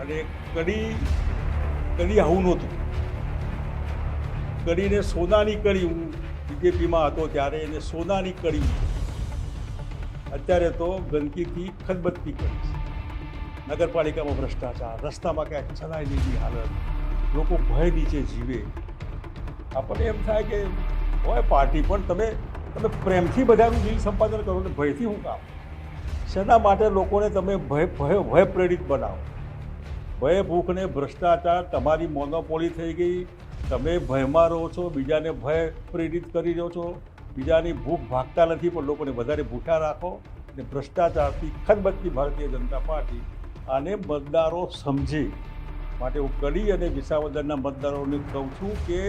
અને કડી કડી આવું નહોતું. કડીને સોનાની કડી હું બીજેપીમાં હતો ત્યારે એને સોનાની કડી. અત્યારે તો ગંદકીથી ખદબદતી કરી નગરપાલિકામાં ભ્રષ્ટાચાર, રસ્તામાં ક્યાંક ચલાઈ લીધી હાલત. લોકો ભય નીચે જીવે. આપણને એમ થાય કે હોય પાર્ટી પણ તમે તમે પ્રેમથી બધાનું દિલ સંપાદન કરો ને ભયથી હું કામ. શેના માટે લોકોને તમે ભય ભય ભય પ્રેરિત બનાવો? ભય, ભૂખ ને ભ્રષ્ટાચાર તમારી મોનોપોલી થઈ ગઈ. તમે ભયમાં રહો છો, બીજાને ભય પ્રેરિત કરી રહ્યો છો. બીજાની ભૂખ ભાગતા નથી, પણ લોકોને વધારે ભૂખ્યા રાખો. અને ભ્રષ્ટાચારથી ખદબદતી ભારતીય જનતા પાર્ટી આને મતદારો સમજે. માટે હું કડી અને વિસાવદરના મતદારોને કહું છું કે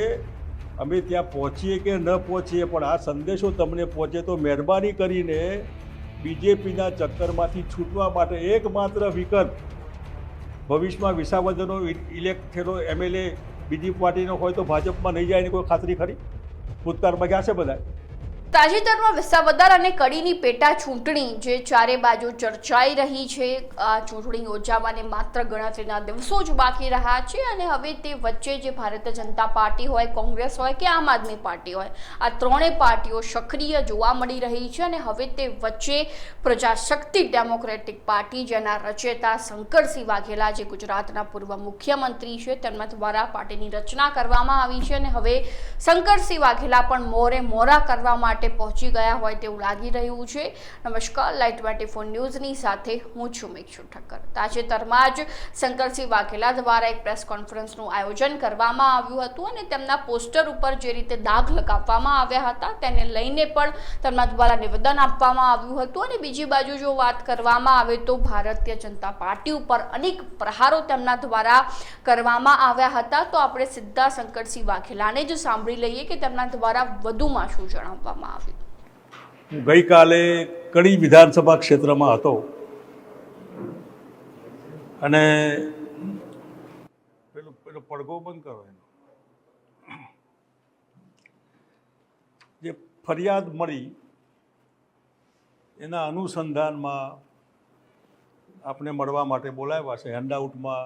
અમે ત્યાં પહોંચીએ કે ન પહોંચીએ, પણ આ સંદેશો તમને પહોંચે તો મહેરબાની કરીને બીજેપીના ચક્કરમાંથી છૂટવા માટે એકમાત્ર વિકલ્પ ભવિષ્યમાં વિસાવદરનો ઇલેક્ટ થયેલો એમએલએ બીજી પાર્ટીનો હોય તો ભાજપમાં નહીં જાય એની કોઈ ખાતરી ખરી? ભૂતકાળમાં ગયા છે બધા તાજેતરમાં વિસાવદર અને કડીની પેટા ચૂંટણી જે ચારે બાજુ ચર્ચાઈ રહી છે, આ ચૂંટણી યોજાવાને માત્ર ગણતરીના દિવસો જ બાકી રહ્યા છે અને હવે તે વચ્ચે જે ભારતીય જનતા પાર્ટી હોય, કોંગ્રેસ હોય કે આમ આદમી પાર્ટી હોય, આ ત્રણેય પાર્ટીઓ સક્રિય જોવા મળી રહી છે અને હવે તે વચ્ચે પ્રજાશક્તિ ડેમોક્રેટિક પાર્ટી જેના રચેતા શંકરસિંહ વાઘેલા જે ગુજરાતના પૂર્વ મુખ્યમંત્રી છે, તેમના દ્વારા પાર્ટીની રચના કરવામાં આવી છે અને હવે શંકરસિંહ વાઘેલા પણ મોરે મોરા કરવા માટે પહોંચી ગયા હોય તેવું લાગી રહ્યું છે. નમસ્કાર લાઈટ ટ્વેન્ટી ફોર ન્યૂઝની સાથે હું છું મેક્ષુ ઠક્કર. તાજેતરમાં જ શંકરસિંહ વાઘેલા દ્વારા એક પ્રેસ કોન્ફરન્સનું આયોજન કરવામાં આવ્યું હતું અને તેમના પોસ્ટર ઉપર જે રીતે દાગ લગાવવામાં આવ્યા હતા તેને લઈને પણ તેમના દ્વારા નિવેદન આપવામાં આવ્યું હતું. અને બીજી બાજુ જો વાત કરવામાં આવે તો ભારતીય જનતા પાર્ટી ઉપર અનેક પ્રહારો તેમના દ્વારા કરવામાં આવ્યા હતા. તો આપણે સીધા શંકરસિંહ વાઘેલાને જ સાંભળી લઈએ કે તેમના દ્વારા વધુમાં શું જણાવવામાં આવ્યું હું ગઈકાલે કડી વિધાનસભા ક્ષેત્રમાં હતો અને પેલું પેલો પડઘો બંધ કરો એનો. જે ફરિયાદ મળી, એના અનુસંધાનમાં આપણે મળવા માટે બોલાવ્યા છે. હેન્ડઆઉટમાં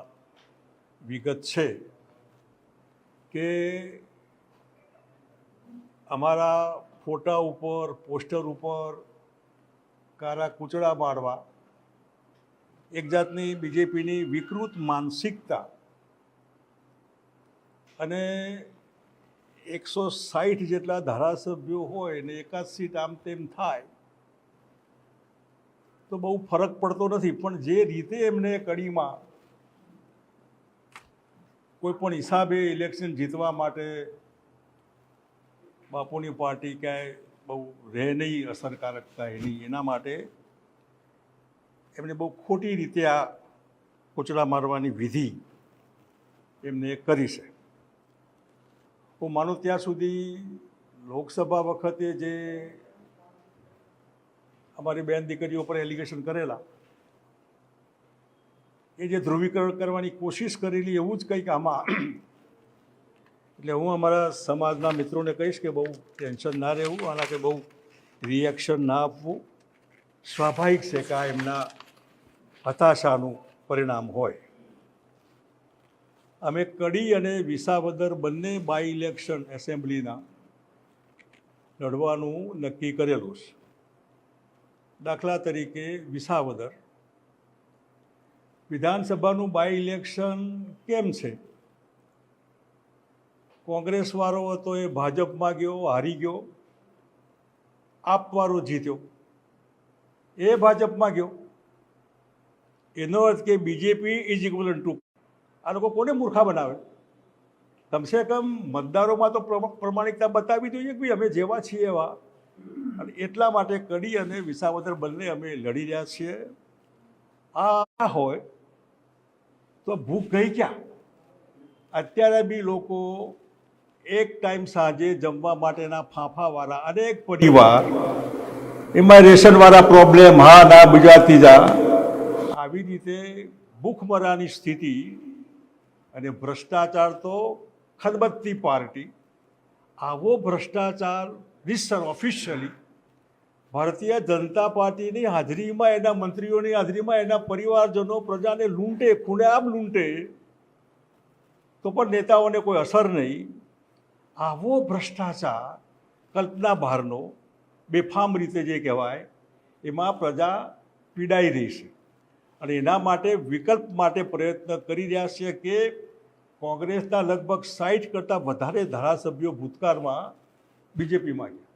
વિગત છે કે અમારા ફોટા ઉપર, પોસ્ટર ઉપર, કારા કૂચડા મારવા એક જાતની બીજેપીની વિકૃત માનસિકતા. અને એકસો સાઠ જેટલા ધારાસભ્યો હોય ને એકાદ સીટ આમ તેમ થાય, તો બહુ ફરક પડતો નથી. પણ જે રીતે એમને કડીમાં કોઈ પણ હિસાબે ઇલેક્શન જીતવા માટે બાપુની પાર્ટી ક્યાંય બહુ રહે નહીં અસરકારકતા એની એના માટે એમને બહુ ખોટી રીતે આ કોચડા મારવાની વિધિ એમને કરી છે. હું માનું ત્યાં સુધી લોકસભા વખતે જે અમારી બેન દીકરીઓ પર એલિગેશન કરેલા, એ જે ધ્રુવીકરણ કરવાની કોશિશ કરેલી એવું જ કંઈક આમાં એટલે હું અમારા સમાજના મિત્રોને કહીશ કે બહુ ટેન્શન ના રહેવું, આના કે બહુ રિએક્શન ના આપવું. સ્વાભાવિક છે કે આ એમના હતાશાનું પરિણામ હોય. અમે કડી અને વિસાવદર બંને બાય ઇલેક્શન એસેમ્બલીના લડવાનું નક્કી કરેલું છે. દાખલા તરીકે વિસાવદર. વિધાનસભાનું બાય ઇલેક્શન કેમ છે? કોંગ્રેસવાળો હતો એ ભાજપમાં ગયો, હારી ગયો આપવાળો જીત્યો. એ ભાજપમાં ગયો. એનો અર્થ કે બીજેપી ઇઝ ઇક્વલન ટુ આ લોકો કોને મૂર્ખા બનાવે? કમસે કમ મતદારોમાં તો પ્રમ- પ્રમાણિકતા બતાવી જોઈએ કે ભાઈ અમે જેવા છીએ એવા. અને એટલા માટે કડી અને વિસાવદર બંને અમે લડી રહ્યા છીએ. આ હોય તો ભૂખ ગઈ ક્યાં? અત્યારે બી લોકો એક ટાઈમ સાંજે જમવા માટેના ફાંફાવાળા અનેક પરિવાર એમાં રેશનવાળા પ્રોબ્લેમ હા ના બીજા ત્રીજા આવી રીતે ભૂખમરાની સ્થિતિ અને ભ્રષ્ટાચાર તો ખદબત્તી પાર્ટી. આવો ભ્રષ્ટાચાર રિસર ઓફિશિયલી ભારતીય જનતા પાર્ટીની હાજરીમાં એના મંત્રીઓની હાજરીમાં એના પરિવારજનો પ્રજાને લૂંટે ખૂણેઆમ લૂંટે તો પણ નેતાઓને કોઈ અસર નહીં. આવો ભ્રષ્ટાચાર કલ્પના બહારનો બેફામ રીતે જે કહેવાય, એમાં પ્રજા પીડાઈ રહી છે. અને એના માટે વિકલ્પ માટે પ્રયત્ન કરી રહ્યા છે કે કોંગ્રેસના લગભગ સાઠ કરતાં વધારે ધારાસભ્યો ભૂતકાળમાં બીજેપીમાં ગયા.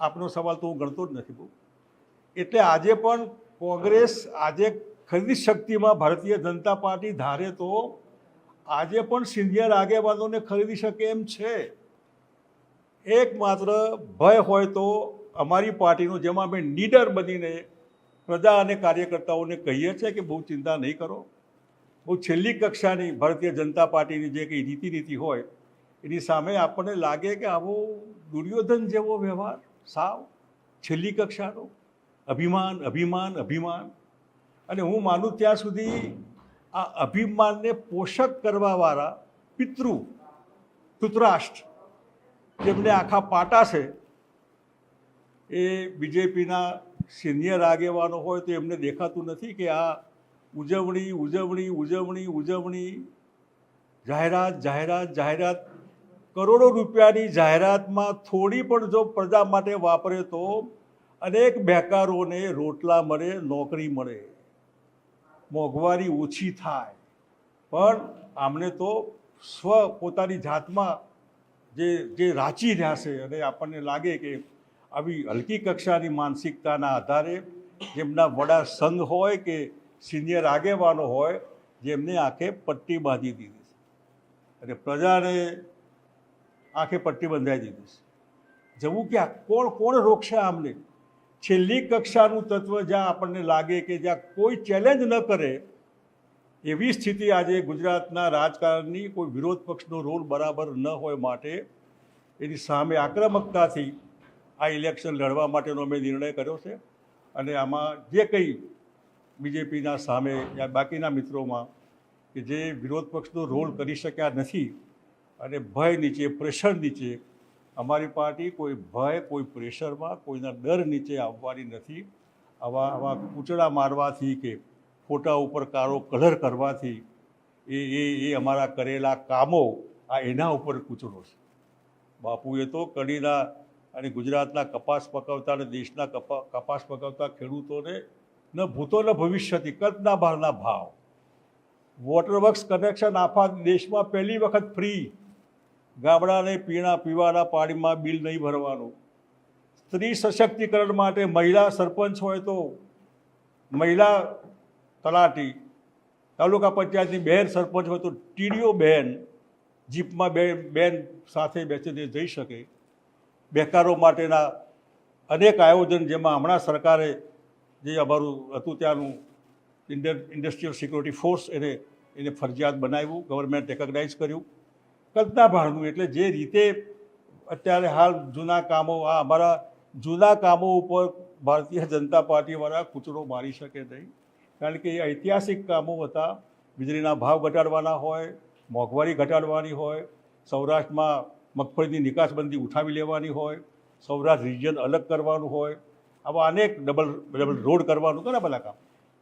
આપનો સવાલ તો હું ગણતો જ નથી બહુ. એટલે આજે પણ કોંગ્રેસ આજે ખરીદી શક્તિમાં ભારતીય જનતા પાર્ટી ધારે તો આજે પણ સિનિયર આગેવાનોને ખરીદી શકે એમ છે. એકમાત્ર ભય હોય તો અમારી પાર્ટીનો, જેમાં અમે નીડર બનીને પ્રજા અને કાર્યકર્તાઓને કહીએ છીએ કે બહુ ચિંતા નહીં કરો. બહુ છેલ્લી કક્ષાની ભારતીય જનતા પાર્ટીની જે કંઈ રીતિ નીતિ હોય, એની સામે આપણને લાગે કે આવો દુર્યોધન જેવો વ્યવહાર, સાવ છેલ્લી કક્ષાનો. અભિમાન અભિમાન અભિમાન. અને હું માનું ત્યાં સુધી આ અભિમાનને પોષક કરવાવાળા પિતૃ ધૃતરાષ્ટ્ર જેમને આખા પાટા છે, એ બીજેપીના સિનિયર આગેવાનો હોય તો એમને દેખાતું નથી કે આ ઉજવણી ઉજવણી ઉજવણી ઉજવણી, જાહેરાત જાહેરાત જાહેરાત, કરોડો રૂપિયાની જાહેરાતમાં થોડી પણ જો પ્રજા માટે વાપરે તો અનેક બેકારોને રોટલા મળે, નોકરી મળે. મોંઘવારી ઓછી થાય. પણ આમને તો સ્વ પોતાની જાતમાં જે જે રાચી રહ્યા છે અને આપણને લાગે કે આવી હલકી કક્ષાની માનસિકતાના આધારે જેમના વડા સંઘ હોય કે સિનિયર આગેવાનો હોય, જેમને આંખે પટ્ટી બાંધી દીધી છે. અને પ્રજાને આંખે પટ્ટી બંધાઈ દીધી છે. જવું ક્યાં? કોણ કોણ રોકશે આમને? છેલ્લી કક્ષાનું તત્વ જ્યાં આપણને લાગે કે જ્યાં કોઈ ચેલેન્જ ન કરે, એવી સ્થિતિ આજે ગુજરાતના રાજકારણની કોઈ વિરોધ પક્ષનો રોલ બરાબર ન હોય માટે એની સામે આક્રમકતાથી આ ઇલેક્શન લડવા માટેનો અમે નિર્ણય કર્યો છે. અને આમાં જે કંઈ બીજેપીના સામે યા બાકીના મિત્રોમાં કે જે વિરોધ પક્ષનો રોલ કરી શક્યા નથી અને ભય નીચે પ્રેશર નીચે અમારી પાર્ટી કોઈ ભય, કોઈ પ્રેશરમાં, કોઈના ડર નીચે આવવાની નથી. આવા આવા કૂચડા મારવાથી કે ફોટા ઉપર કાળો કલર કરવાથી એ એ એ અમારા કરેલા કામો આ એના ઉપર કૂચડો છે. બાપુએ તો કડીના અને ગુજરાતના કપાસ પકવતા અને દેશના કપા, કપાસ પકવતા ખેડૂતોને ન ભૂતો ન ભવિષ્યથી કલ્પના બહારના ભાવ. વોટર વર્ક્સ કનેક્શન આખા દેશમાં પહેલી વખત ફ્રી. ગામડાને પીણા પીવાના પાણીમાં બિલ નહીં ભરવાનું. સ્ત્રી સશક્તિકરણ માટે મહિલા સરપંચ હોય તો મહિલા તલાટી, તાલુકા પંચાયતની બહેન સરપંચ હોય તો ટીડીઓ બહેન જીપમાં બે, બેન સાથે બેસીને જઈ શકે. બેકારો માટેના અનેક આયોજન જેમાં હમણાં સરકારે જે અમારું હતું ત્યાંનું ઇન્ડસ્ટ્રીયલ સિક્યોરિટી ફોર્સ એને એને ફરજિયાત બનાવ્યું, ગવર્મેન્ટ રેકગ્નાઇઝ કર્યું. કલ્પના ભાણનું એટલે જે રીતે અત્યારે હાલ જૂના કામો, આ અમારા જૂના કામો ઉપર ભારતીય જનતા પાર્ટીવાળા કૂચડો મારી શકે નહીં. કારણ કે એ ઐતિહાસિક કામો હતા. વીજળીના ભાવ ઘટાડવાના હોય, મોંઘવારી ઘટાડવાની હોય, સૌરાષ્ટ્રમાં મગફળીની નિકાસબંધી ઉઠાવી લેવાની હોય, સૌરાષ્ટ્ર રિજન અલગ કરવાનું હોય, આવા અનેક ડબલ ડબલ રોડ કરવાનું, ઘણા બધા કામ.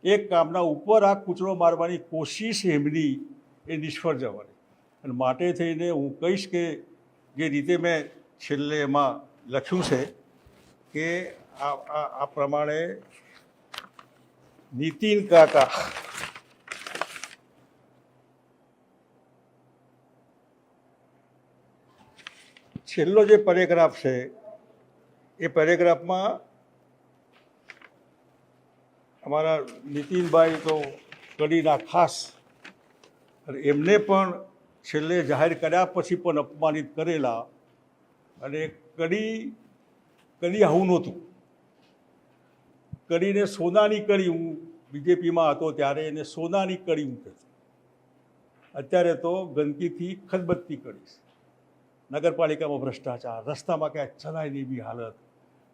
એક કામના ઉપર આ કૂચડો મારવાની કોશિશ એમની એ નિષ્ફળ જવાની. અને માટે થઈને હું કહીશ કે જે રીતે મેં છેલ્લે એમાં લખ્યું છે કે આ આ પ્રમાણે નીતિન કાકા છેલ્લો જે પેરેગ્રાફ છે, એ પેરેગ્રાફમાં અમારા નીતિનભાઈ તો કડીના ખાસ. એમને પણ છેલ્લે જાહેર કર્યા પછી પણ અપમાનિત કરેલા અને કડી કડી આવું નહોતું. કડીને સોનાની કડી હું બીજેપીમાં હતો ત્યારે એને સોનાની કડી હું કહેતો. અત્યારે તો ગંદકીથી ખદબત્તી કરીશ નગરપાલિકામાં ભ્રષ્ટાચાર, રસ્તામાં ક્યાંક ચલાય નહીં બી હાલત,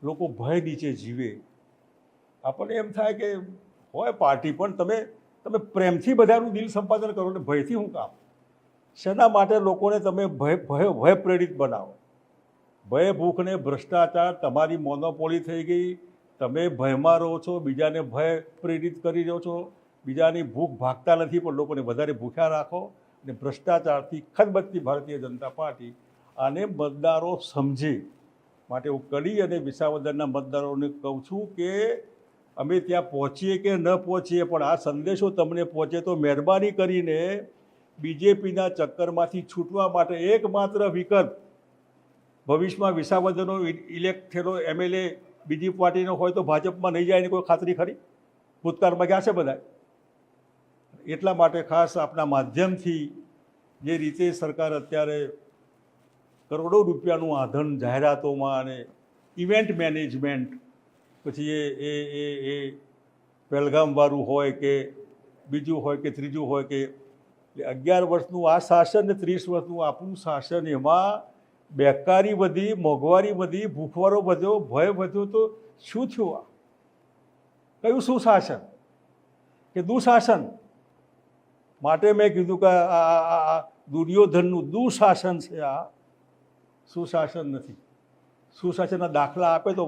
લોકો ભય નીચે જીવે. આપણને એમ થાય કે હોય પાર્ટી, પણ તમે તમે પ્રેમથી બધાનું દિલ સંપાદન કરો ને ભયથી હું કામ શેના માટે લોકોને તમે ભય ભય ભય પ્રેરિત બનાવો? ભય ભૂખને ભ્રષ્ટાચાર તમારી મોનોપોલી થઈ ગઈ. તમે ભયમાં રહો છો, બીજાને ભય પ્રેરિત કરી રહ્યો છો. બીજાની ભૂખ ભાગતા નથી, પણ લોકોને વધારે ભૂખ્યા રાખો. અને ભ્રષ્ટાચારથી ખદબદતી ભારતીય જનતા પાર્ટી આને મતદારો સમજે. માટે હું કડી અને વિસાવદરના મતદારોને કહું છું કે અમે ત્યાં પહોંચીએ કે ન પહોંચીએ, પણ આ સંદેશો તમને પહોંચે તો મહેરબાની કરીને બીજેપીના ચક્કરમાંથી છૂટવા માટે એકમાત્ર વિકલ્પ ભવિષ્યમાં વિસાવદરનો ઇલેક્ટ થયેલો એમએલએ બીજી પાર્ટીનો હોય તો ભાજપમાં નહીં જાય એની કોઈ ખાતરી ખરી? ભૂતકાળમાં ગયા છે બધા એટલા માટે ખાસ આપના માધ્યમથી જે રીતે સરકાર અત્યારે કરોડો રૂપિયાનું આધન જાહેરાતોમાં અને ઇવેન્ટ મેનેજમેન્ટ, પછી એ એ એ એ, પહેલગામવાળું હોય કે બીજું હોય કે ત્રીજું હોય કે એટલે અગિયાર વર્ષનું આ શાસન ને ત્રીસ વર્ષનું આપણું શાસન એમાં બેકારી વધી, મોંઘવારી વધી, ભૂખવારો વધ્યો, ભય વધ્યો તો શું થયું આ? કયું સુશાસન કે દુશાસન? માટે મેં કીધું કે આ દુર્યોધનનું દુશાસન છે આ. સુશાસન નથી? સુશાસનના દાખલા આપે તો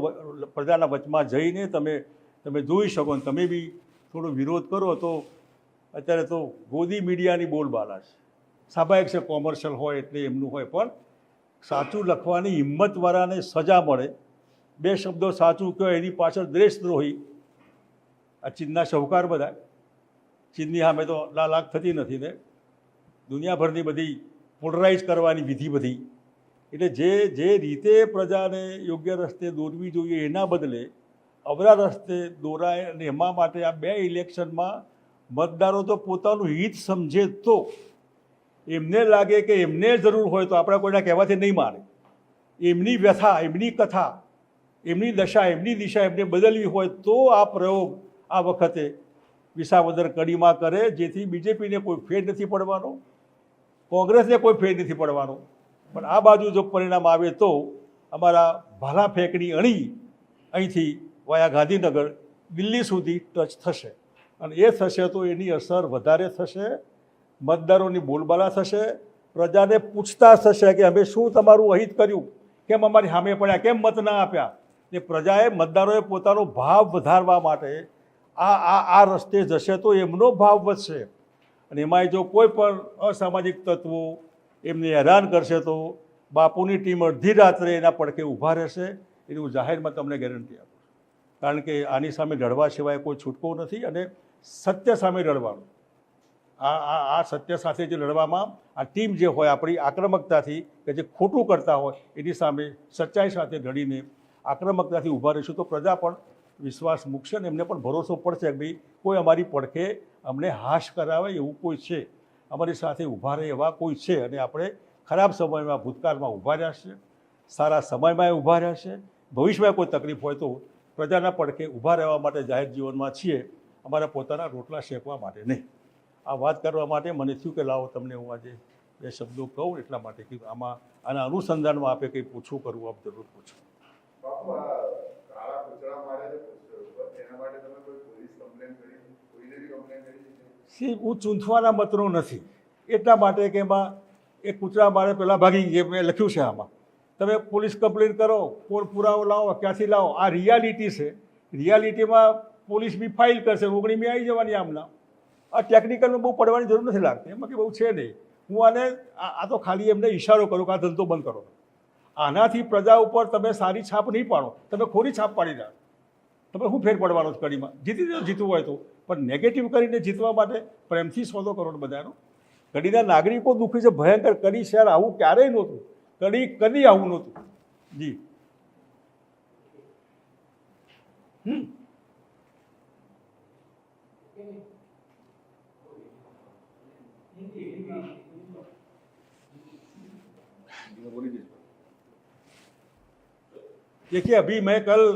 પ્રજાના વચમાં જઈને તમે તમે જોઈ શકો ને તમે બી થોડો વિરોધ કરો તો અત્યારે તો ગોદી મીડિયાની બોલબાલા છે. સ્વાભાવિક છે, કોમર્શિયલ હોય એટલે એમનું હોય, પણ સાચું લખવાની હિંમતવાળાને સજા મળે. બે શબ્દો સાચું કહો એની પાછળ દેશદ્રોહી આ ચીનના શાહુકાર બધા. ચીનની સામે તો લાલાક થતી નથી ને. દુનિયાભરની બધી પોલરાઇઝ કરવાની વિધિ બધી. એટલે જે જે રીતે પ્રજાને યોગ્ય રસ્તે દોરવી જોઈએ એના બદલે અવરા રસ્તે દોરાય અને એમાં માટે આ બે ઇલેક્શનમાં મતદારો તો પોતાનું હિત સમજે તો. એમને લાગે કે એમને જરૂર હોય તો આપણા કોઈના કહેવાથી નહીં મારે એમની વ્યથા, એમની કથા, એમની દશા, એમની દિશા એમને બદલવી હોય તો આ પ્રયોગ આ વખતે વિસાવદર કડીમાં કરે, જેથી બીજેપીને કોઈ ફેર નથી પડવાનો, કોંગ્રેસને કોઈ ફેર નથી પડવાનો. પણ આ બાજુ જો પરિણામ આવે તો અમારા ભાલા ફેંકની અણી અહીંથી વાયા ગાંધીનગર દિલ્હી સુધી ટચ થશે. અને એ થશે તો એની અસર વધારે થશે, મતદારોની બોલબાલા થશે, પ્રજાને પૂછતા થશે કે અમે શું તમારું અહિત કર્યું? કેમ અમારી સામે પડ્યા? કેમ મત ના આપ્યા? એ પ્રજાએ મતદારોએ પોતાનો ભાવ વધારવા માટે આ આ આ રસ્તે જશે તો એમનો ભાવ વધશે. અને એમાંય જો કોઈ પણ અસામાજિક તત્વો એમને હેરાન કરશે તો બાપુની ટીમ અડધી રાત્રે એના પડખે ઊભા રહેશે, એની હું જાહેરમાં તમને ગેરંટી આપું કારણ કે આની સામે લડવા સિવાય કોઈ છૂટકો નથી અને સત્ય સામે લડવાનું આ આ આ સત્ય સાથે જે લડવામાં આ ટીમ જે હોય, આપણી આક્રમકતાથી કે જે ખોટું કરતા હોય, એની સામે સચ્ચાઈ સાથે લડીને આક્રમકતાથી ઊભા રહીશું, તો પ્રજા પણ વિશ્વાસ મૂકશે અને એમને પણ ભરોસો પડશે કે ભાઈ, કોઈ અમારી પડખે અમને હાશ કરાવે એવું કોઈ છે. અમારી સાથે ઊભા રહે એવા કોઈ છે અને આપણે ખરાબ સમયમાં, ભૂતકાળમાં ઊભા રહ્યા છે સારા સમયમાં ઊભા રહ્યા છે ભવિષ્યમાં કોઈ તકલીફ હોય તો પ્રજાના પડખે ઊભા રહેવા માટે જાહેર જીવનમાં છીએ. અમારા પોતાના રોટલા શેકવા માટે નહીં. આ વાત કરવા માટે મને થયું કે લાવો તમને હું આજે બે શબ્દો કહું એટલા માટે કે આમાં આના અનુસંધાનમાં આપે કંઈ પૂછવું કરવું આપ જરૂર પૂછો. સી હું ચૂંથવાના મતનો નથી. એટલા માટે કે એમાં એ કૂતરા મારે પહેલાં ભાગી જે મેં લખ્યું છે આમાં. તમે પોલીસ કમ્પ્લેન કરો કોણ પુરાવો લાવો ક્યાંથી લાવો? આ રિયાલિટી છે. રિયાલિટીમાં પોલીસ બી ફાઇલ કરશે ઓગણીમી આવી જવાની આમના આ ટેકનિકલમાં બહુ પડવાની જરૂર નથી લાગતી. એમાં કે બહુ છે નહીં. હું આને, આ તો ખાલી એમને ઇશારો કરો કે આ ધંધો બંધ કરો. આનાથી પ્રજા ઉપર તમે સારી છાપ નહીં પાડો. તમે ખોરી છાપ પાડી રહ્યા તમે શું ફેર પડવાનો કડીમાં? જીતી દો જીતવું હોય તો. પણ નેગેટિવ કરીને જીતવા માટે પ્રેમથી સોદો કરો ને બધાનો. કડીના નાગરિકો દુઃખી છે, ભયંકર. કડી શહેર આવું ક્યારેય નહોતું. કડી કદી આવું નહોતું. જી. હમ. देखिए, अभी मैं कल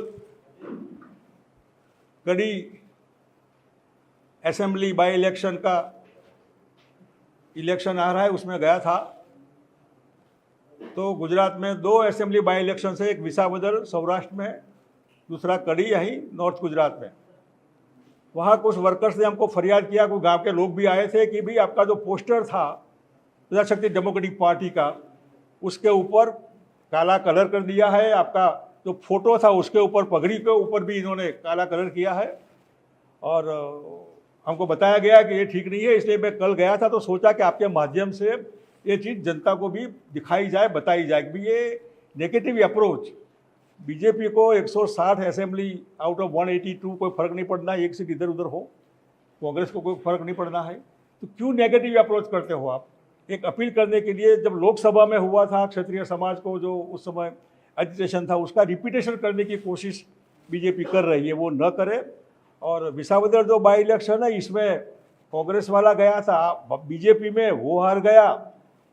कड़ी असेंबली बाई इलेक्शन का इलेक्शन आ रहा है, उसमें गया था। तो गुजरात में दो असेंबली बाई इलेक्शन से, एक विसावदर सौराष्ट्र में, दूसरा कड़ी यहीं नॉर्थ गुजरात में। वहाँ कुछ वर्कर्स ने हमको फरियाद किया, कुछ गाँव के लोग भी आए थे कि भाई आपका जो पोस्टर था, प्रजाशक्ति डेमोक्रेटिक पार्टी का उसके ऊपर काला कलर कर दिया है। आपका जो फ़ोटो था उसके ऊपर, पगड़ी के ऊपर भी इन्होंने काला कलर किया है। और हमको बताया गया कि ये ठीक नहीं है, इसलिए मैं कल गया था तो सोचा कि आपके माध्यम से ये चीज़ जनता को भी दिखाई जाए, बताई जाए कि ये नेगेटिव अप्रोच बीजेपी को 160 असेंबली आउट ऑफ़ 182 कोई फ़र्क नहीं पड़ना, एक सीट इधर उधर हो। कांग्रेस को कोई फ़र्क नहीं पड़ना है। तो क्यों नेगेटिव अप्रोच करते हो आप? एक अपील करने के लिए जब लोकसभा में हुआ था, क्षेत्रीय समाज को जो उस समय एजिटेशन था, उसका रिपीटेशन करने की कोशिश बीजेपी कर रही है, वो न करे। और विसावदर जो बाई इलेक्शन है, इसमें कांग्रेस वाला गया था बीजेपी में वो हार गया,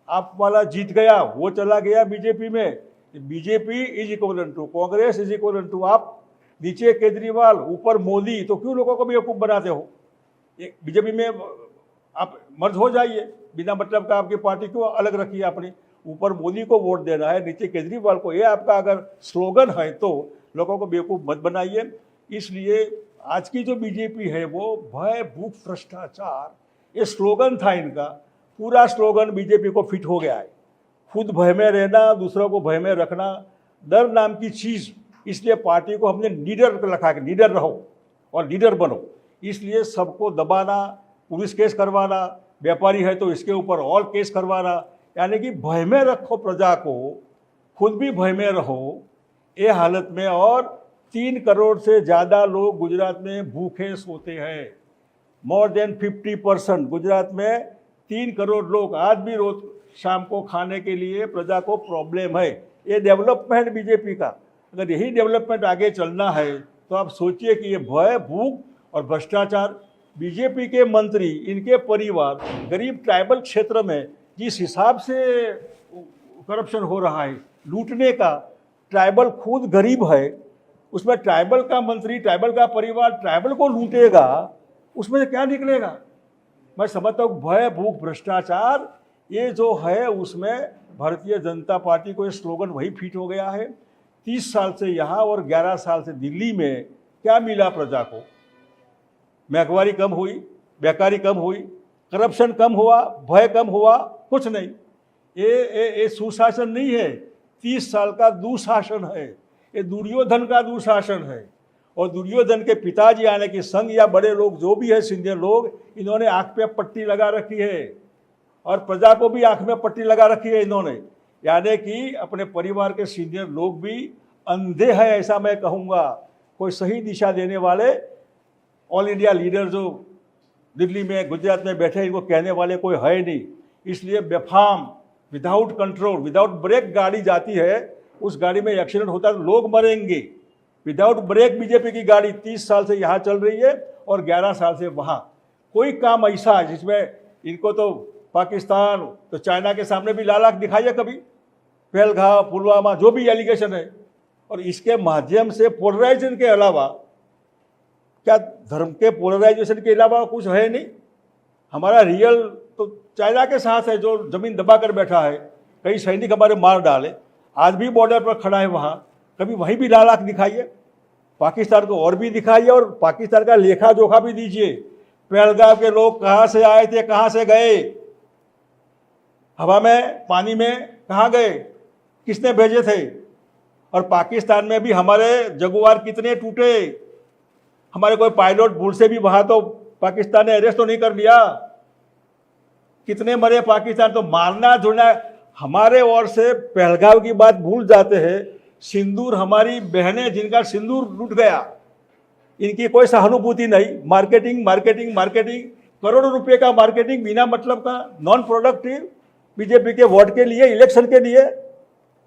आप वाला जीत गया, वो चला गया बीजेपी में। BJP is equal to Congress is equal to AAP नीचे केजरीवाल, ऊपर मोदी तो क्यों लोगों को बेवकूफ़ बनाते हो? बीजेपी में आप मर्ज हो जाइए। बिना मतलब का आपकी पार्टी क्यों अलग रखिए अपनी। ऊपर मोदी को वोट देना है, नीचे केजरीवाल को। ये आपका अगर स्लोगन है तो लोगों को बेवकूफ़ मत बनाइए। इसलिए आज की जो बीजेपी है वो भय, भूख, भ्रष्टाचार, ये स्लोगन था इनका। पूरा स्लोगन बीजेपी को फिट हो गया है। खुद भय में रहना, दूसरों को भय में रखना, डर नाम की चीज़। इसलिए पार्टी को हमने लीडर रखा कि लीडर रहो और लीडर बनो। इसलिए सबको दबाना पुलिस केस करवाना, व्यापारी है तो इसके ऊपर और केस करवाना। यानी कि भय में रखो प्रजा को, खुद भी भय में रहो। ये हालत में और तीन करोड़ से ज़्यादा लोग गुजरात में भूखे सोते हैं। More than fifty percent Gujarat में तीन करोड़ लोग आज भी रोज शाम को खाने के लिए प्रजा को प्रॉब्लम है। ये डेवलपमेंट बीजेपी का। अगर यही डेवलपमेंट आगे चलना है तो आप सोचिए कि ये भय, भूख और भ्रष्टाचार बीजेपी के मंत्री, इनके परिवार गरीब ट्राइबल क्षेत्र में जिस हिसाब से करप्शन हो रहा है, लूटने का, ट्राइबल खुद गरीब है, उसमें ट्राइबल का मंत्री, ट्राइबल का परिवार, ट्राइबल को लूटेगा, उसमें से क्या निकलेगा? मैं समझता हूँ भय, भूख, भ्रष्टाचार, ये जो है उसमें भारतीय जनता पार्टी को ये स्लोगन वही फिट हो गया है। तीस साल से यहाँ और ग्यारह साल से दिल्ली में क्या मिला प्रजा को? महँगाई कम हुई, बेकारी कम हुई, करप्शन कम हुआ, भय कम हुआ, कुछ नहीं। ये ये ये सुशासन नहीं है। तीस साल का दुशासन है। ये दुर्योधन का दुशासन है। और दुर्योधन के पिताजी यानी कि संघ या बड़े लोग, जो भी है, सीनियर लोग, इन्होंने आँख पे पट्टी लगा रखी है। और प्रजा को भी आँख में पट्टी लगा रखी है इन्होंने। यानी कि अपने परिवार के सीनियर लोग भी अंधे हैं, ऐसा मैं कहूँगा। कोई सही दिशा देने वाले ऑल इंडिया लीडर जो दिल्ली में, गुजरात में बैठे, इनको कहने वाले कोई है नहीं। इसलिए बेफाम विदाउट कंट्रोल विदाउट ब्रेक गाड़ी जाती है, उस गाड़ी में एक्सीडेंट होता है तो लोग मरेंगे। विदाउट ब्रेक बीजेपी की गाड़ी तीस साल से यहाँ चल रही है और ग्यारह साल से वहाँ। कोई काम ऐसा है जिसमें इनको तो पाकिस्तान तो चाइना के सामने भी लालाक दिखाइए कभी। पहलगाम, पुलवामा, जो भी एलिगेशन है। और इसके माध्यम से पोलराइजेशन के अलावा क्या धर्म के पोलराइजेशन के अलावा कुछ है नहीं? हमारा रियल तो चाइना के साथ है, जो ज़मीन दबा कर बैठा है, कई सैनिक हमारे मार डाले, आज भी बॉर्डर पर खड़ा है वहाँ। कभी वहीं भी लालाक दिखाइए। पाकिस्तान को और भी दिखाइए और पाकिस्तान का लेखा जोखा भी दीजिए। पहलगाम के लोग कहाँ से आए थे, कहाँ से गए? हवा में, पानी में कहाँ गए? किसने भेजे थे? और पाकिस्तान में भी हमारे जगुआर कितने टूटे? हमारे कोई पायलट भूल से भी वहाँ तो पाकिस्तान ने अरेस्ट तो नहीं कर लिया। कितने मरे पाकिस्तान तो मारना, जुड़ना, हमारे ओर से पहलगाव की बात भूल जाते हैं। सिंदूर हमारी बहनें जिनका सिंदूर लूट गया, इनकी कोई सहानुभूति नहीं। मार्केटिंग मार्केटिंग मार्केटिंग, करोड़ों रुपए का मार्केटिंग, बिना मतलब का नॉन प्रोडक्टिव बीजेपी के वोट के लिए, इलेक्शन के लिए।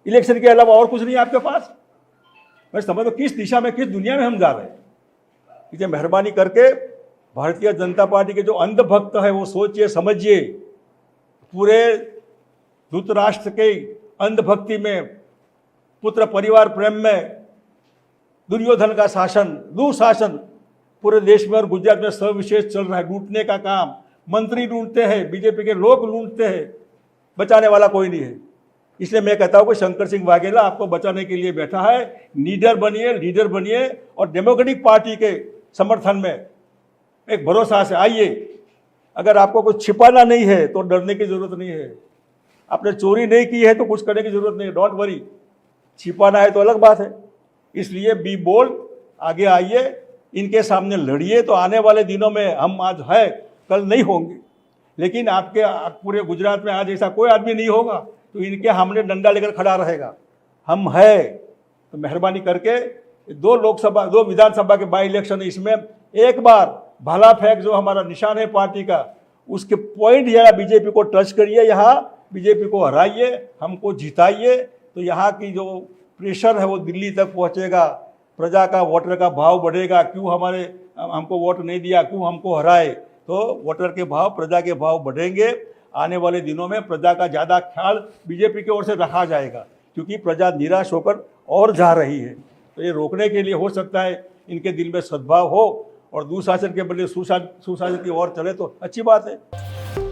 इलेक्शन के अलावा और कुछ नहीं आपके पास। मैं समझ किस दिशा में, किस दुनिया में हम जा रहे हैं। इसलिए मेहरबानी करके भारतीय जनता पार्टी के जो अंधभक्त है, वो सोचिए, समझिए। पूरे धृतराष्ट्र के अंधभक्ति में, पुत्र परिवार प्रेम में दुर्योधन का शासन, दुशासन पूरे देश में और गुजरात में सविशेष चल रहा है। लूटने का काम, मंत्री लूटते हैं, बीजेपी के लोग लूटते हैं, बचाने वाला कोई नहीं है। इसलिए मैं कहता हूँ कि शंकर सिंह वाघेला आपको बचाने के लिए बैठा है। लीडर बनिए लीडर बनिए और डेमोक्रेटिक पार्टी के समर्थन में। एक भरोसा से आइए। अगर आपको कुछ छिपाना नहीं है तो डरने की ज़रूरत नहीं है। आपने चोरी नहीं की है तो कुछ करने की ज़रूरत नहीं है। डोंट वरी छिपाना है तो अलग बात है। इसलिए बी बोल्ड आगे आइए। इनके सामने लड़िए। तो आने वाले दिनों में हम आज है, कल नहीं होंगे। लेकिन आपके पूरे गुजरात में आज ऐसा कोई आदमी नहीं होगा तो इनके सामने डंडा लेकर खड़ा रहेगा। हम है। तो मेहरबानी करके दो लोकसभा, दो विधानसभा के बाई इलेक्शन इसमें एक बार भला फेंक जो हमारा निशान है पार्टी का, उसके पॉइंट जरा बीजेपी को टच करिए यहाँ, बीजेपी को हराइए, हमको जिताइए तो यहाँ की जो प्रेशर है वो दिल्ली तक पहुँचेगा, प्रजा का वोटर का भाव बढ़ेगा, क्यों हमारे, हमको वोट नहीं दिया, क्यों हमको हराए तो वोटर के भाव, प्रजा के भाव बढ़ेंगे, आने वाले दिनों में प्रजा का ज़्यादा ख्याल बीजेपी की ओर से रखा जाएगा, क्योंकि प्रजा निराश होकर और जा रही है। तो ये रोकने के लिए हो सकता है इनके दिल में सद्भाव हो और दुशासन के बदले सुशासन सुशासन की ओर चले तो अच्छी बात है